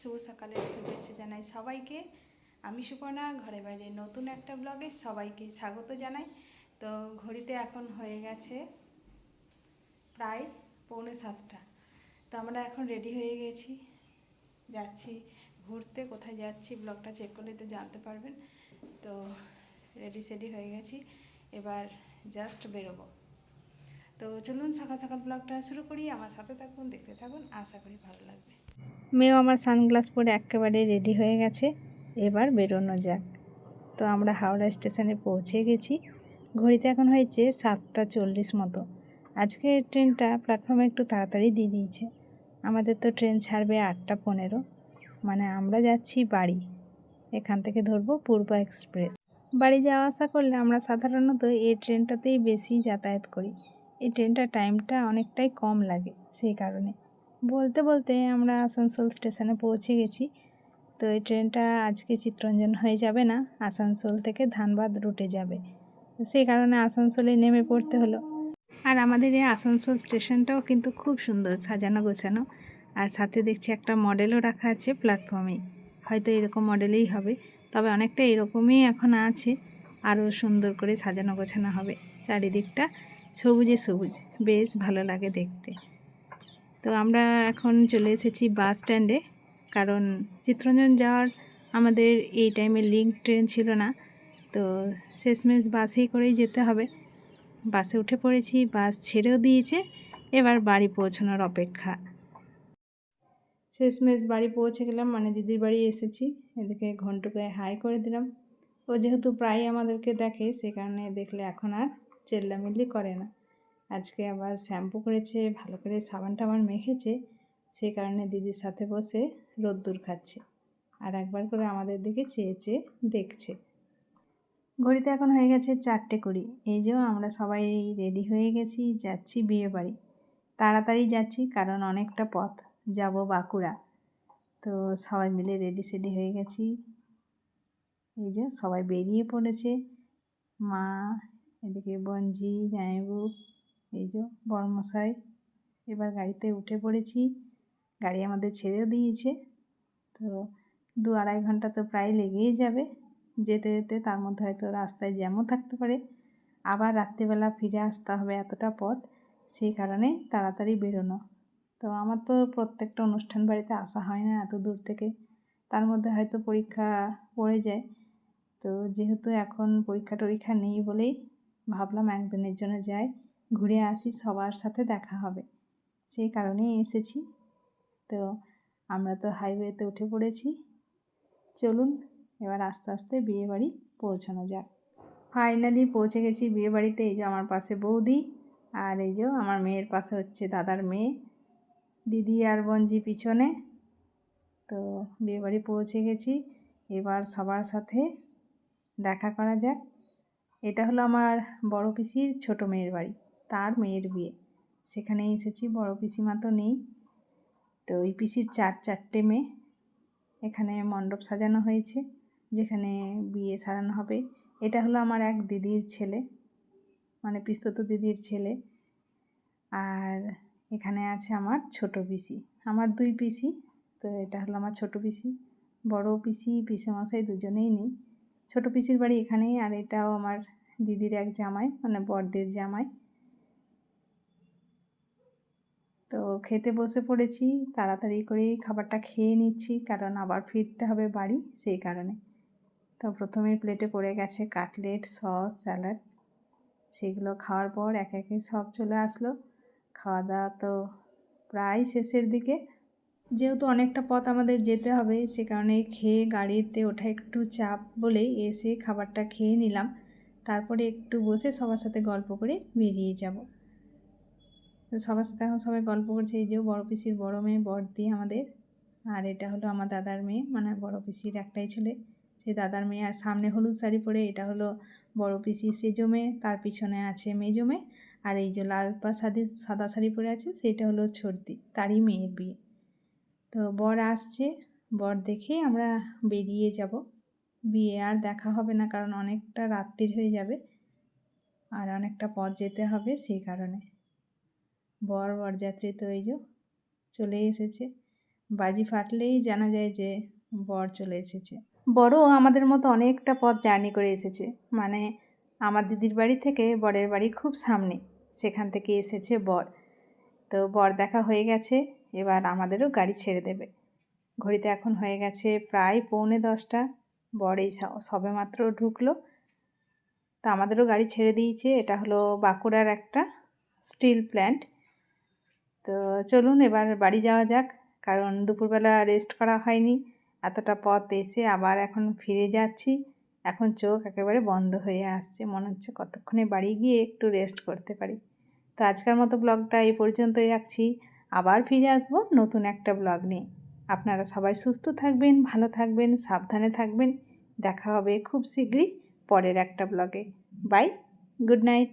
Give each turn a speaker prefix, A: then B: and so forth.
A: শুভ সকালের শুভেচ্ছা জানাই সবাইকে। আমি সুপর্ণা ঘরে বাইরে নতুন একটা ব্লগে সবাইকে স্বাগত জানাই। তো ঘড়িতে এখন হয়ে গেছে প্রায় পৌনে সাতটা। তো আমরা এখন রেডি হয়ে গেছি। যাচ্ছি ঘুরতে, কোথায় যাচ্ছি ব্লগটা চেক করলে তো জানতে পারবেন। তো রেডি সেডি হয়ে গেছি। এবার জাস্ট বেরোবো। তো চলুন সকাল সকাল ব্লগটা শুরু করি। আমার সাথে থাকুন, দেখতে থাকুন, আশা করি ভালো লাগবে। মেয়েও আমার সানগ্লাস পরে একেবারে রেডি হয়ে গেছে। এবার বেরোনো যাক। তো আমরা হাওড়া স্টেশনে পৌঁছে গেছি। ঘড়িতে এখন হয়েছে সাতটা চল্লিশ মতো। আজকে ট্রেনটা প্ল্যাটফর্মে একটু তাড়াতাড়ি দিয়ে দিয়েছে। আমাদের তো ট্রেন ছাড়বে আটটা পনেরো। মানে আমরা যাচ্ছি বাড়ি। এখান থেকে ধরবো পূর্ব এক্সপ্রেস। বাড়ি যাওয়া আসা করলে আমরা সাধারণত এই ট্রেনটাতেই বেশি যাতায়াত করি। এই ট্রেনটার টাইমটা অনেকটাই কম লাগে সেই কারণে। বলতে বলতে আমরা আসানসোল স্টেশনে পৌঁছে গেছি। তো এই ট্রেনটা আজকে চিত্তরঞ্জন হয়ে যাবে না, আসানসোল থেকে ধানবাদ রুটে যাবে। সেই কারণে আসানসোলে নেমে পড়তে হলো। আর আমাদের এই আসানসোল স্টেশনটাও কিন্তু খুব সুন্দর সাজানো গোছানো। আর সাথে দেখছি একটা মডেলও রাখা আছে প্ল্যাটফর্মে হয়তো এরকম মডেলেই হবে, তবে অনেকটা এরকমই এখন আছে। আরও সুন্দর করে সাজানো গোছানো হবে চারিদিকটা। সবুজে সবুজ। বেশ ভালো লাগে দেখতে। তো আমরা এখন চলে এসেছি বাস স্ট্যান্ডে। কারণ চিত্তরঞ্জন যাওয়ার আমাদের এই টাইমে লিঙ্ক ট্রেন ছিল না। তো শেষমেশ বাসেই করেই যেতে হবে। বাসে উঠে পড়েছি, বাস ছেড়েও দিয়েছে। এবার বাড়ি পৌঁছানোর অপেক্ষা। শেষমেশ বাড়ি পৌঁছে গেলাম মানে দিদির বাড়ি এসেছি। এদিকে ঘন্টুকে হাই করে দিলাম। ও যেহেতু প্রায় আমাদেরকে দেখে, সে কারণে দেখলে এখন আর চেল্লামিল্লি করে না। আজকে আবার শ্যাম্পু করেছে, ভালো করে সাবান টাবান মেখেছে সেই কারণে দিদির সাথে বসে রোদ্দুর খাচ্ছে। আর একবার করে আমাদের দিকে চেয়ে চেয়ে দেখছে। ঘড়িতে এখন হয়ে গেছে চারটে কুড়ি। এই যে আমরা সবাই রেডি হয়ে গেছি, যাচ্ছি বিয়ে বাড়ি। তাড়াতাড়ি যাচ্ছি কারণ অনেকটা পথ। যাব বাঁকুড়া। তো সবাই মিলে রেডি সেডি হয়ে গেছি। এই যে সবাই বেরিয়ে পড়েছে। মা এদিকে বঞ্জি জামাইবু, এই যে বড়মশাই, এবার গাড়িতে উঠে পড়েছি। গাড়ি আমাদের ছেড়েও দিয়েছে। তো দু আড়াই ঘণ্টা তো প্রায় লেগেই যাবে। যেতে যেতে তার মধ্যে হয়তো রাস্তায় জ্যামও থাকতে পারে। আবার রাত্রিবেলা ফিরে আসতে হবে এতটা পথ, সেই কারণে তাড়াতাড়ি বেরোনো। তো আমার তো প্রত্যেকটা অনুষ্ঠান বাড়িতে আসা হয় না এত দূর থেকে। তার মধ্যে হয়তো পরীক্ষা পড়ে যায়। তো যেহেতু এখন পরীক্ষা টরীক্ষা নেই বলেই ভাবলাম একদিনের জন্য যাই, ঘুরে আসি, সবার সাথে দেখা হবে। সেই কারণেই এসেছি। তো আমরা তো হাইওয়েতে উঠে পড়েছি। চলুন এবার আস্তে আস্তে বিয়ে বাড়ি পৌঁছানো যাক। ফাইনালি পৌঁছে গেছি বিয়ে বাড়িতে এই যে আমার পাশে বৌদি আর এই যে আমার মেয়ের পাশে হচ্ছে দাদার মেয়ে। দিদি আর বঞ্জি পিছনে। তো বিয়ে বাড়ি পৌঁছে গেছি। এবার সবার সাথে দেখা করা যাক। এটা হলো আমার বড় পিসির ছোট মেয়ের বাড়ি, তার মেয়ের বিয়ে। সেখানে এসেছি, বড় পিসিমা তো নেই। তো ওই পিসির চার চারটে মেয়ে, এখানে মণ্ডপ সাজানো হয়েছে, যেখানে বিয়ে সারানো হবে। এটা হলো আমার এক দিদির ছেলে মানে পিস্তত দিদির ছেলে। আর এখানে আছে আমার ছোট পিসি, আমার দুই পিসি, তো এটা হলো আমার ছোট পিসি, বড় পিসি, পিসেমশাই দুজনেই নেই। ছোট পিসির বাড়ি এখানেই, আর এটাও আমার দিদির এক জামাই মানে বড়দের জামাই। তো খেতে বসে পড়েছি, তাড়াতাড়ি করেই খাবারটা খেয়ে নিচ্ছি, কারণ আবার ফিরতে হবে বাড়ি, সেই কারণে। তো প্রথমে প্লেটে পড়ে গেছে কাটলেট, সস, স্যালাড। সেগুলো খাওয়ার পর এক একে সব চলে আসলো। খাওয়া দাওয়া তো প্রায় শেষের দিকে। যেহেতু অনেকটা পথ আমাদের যেতে হবে, সে কারণে খেয়ে গাড়িতে ওঠা একটু চাপ বলেই এসে খাবারটা খেয়ে নিলাম। তারপরে একটু বসে সবার সাথে গল্প করে বেরিয়ে যাব। তো সবার সাথে এখন সবাই গল্প করছে, এই যে বড় পিসির বড় মেয়ে বড়দি আমাদের। আর এটা হলো আমার দাদার মেয়ে মানে বড় পিসির একটাই ছেলে। সেই দাদার মেয়ে, আর সামনে হলুদ শাড়ি পরে এটা হলো বড় পিসি সেজো মেয়ে, তার পিছনে আছে মেজো মেয়ে। আর এই যে লাল বা সাদে, সাদা শাড়ি পরে আছে, সেটা হলো ছর্দি তারই মেয়ের বিয়ে। তো বর আসছে। বর দেখে আমরা বেরিয়ে যাব। বিয়ে আর দেখা হবে না, কারণ অনেকটা রাত্রির হয়ে যাবে আর অনেকটা পথ যেতে হবে সেই কারণে। বর, বরযাত্রী তো এই যে চলে এসেছে। বাজি ফাটলেই জানা যায় যে বর চলে এসেছে। বড়ও আমাদের মতো অনেকটা পথ জার্নি করে এসেছে। মানে আমার দিদির বাড়ি থেকে বরের বাড়ি খুব সামনে। সেখান থেকে এসেছে বর। তো বর দেখা হয়ে গেছে। এবার আমাদেরও গাড়ি ছেড়ে দেবে। ঘড়িতে এখন হয়ে গেছে প্রায় পৌনে দশটা। বর এই স- সবেমাত্র ঢুকলো। তো আমাদেরও গাড়ি ছেড়ে দিয়েছে। এটা হলো বাঁকুড়ার একটা স্টিল প্ল্যান্ট। তো চলুন এবার বাড়ি যাওয়া যাক। কারণ দুপুরবেলা রেস্ট করা হয়নি। এতটা পথ এসে আবার এখন ফিরে যাচ্ছি। এখন চোখ একেবারে বন্ধ হয়ে আসছে। মনে হচ্ছে কতক্ষণে বাড়ি গিয়ে একটু রেস্ট করতে পারি। তো আজকের মতো ব্লগটা এই পর্যন্তই রাখছি। আবার ফিরে আসব নতুন একটা ব্লগ নিয়ে। আপনারা সবাই সুস্থ থাকবেন, ভালো থাকবেন, সাবধানে থাকবেন। দেখা হবে খুব শীঘ্রই পরের একটা ব্লগে বাই গুড নাইট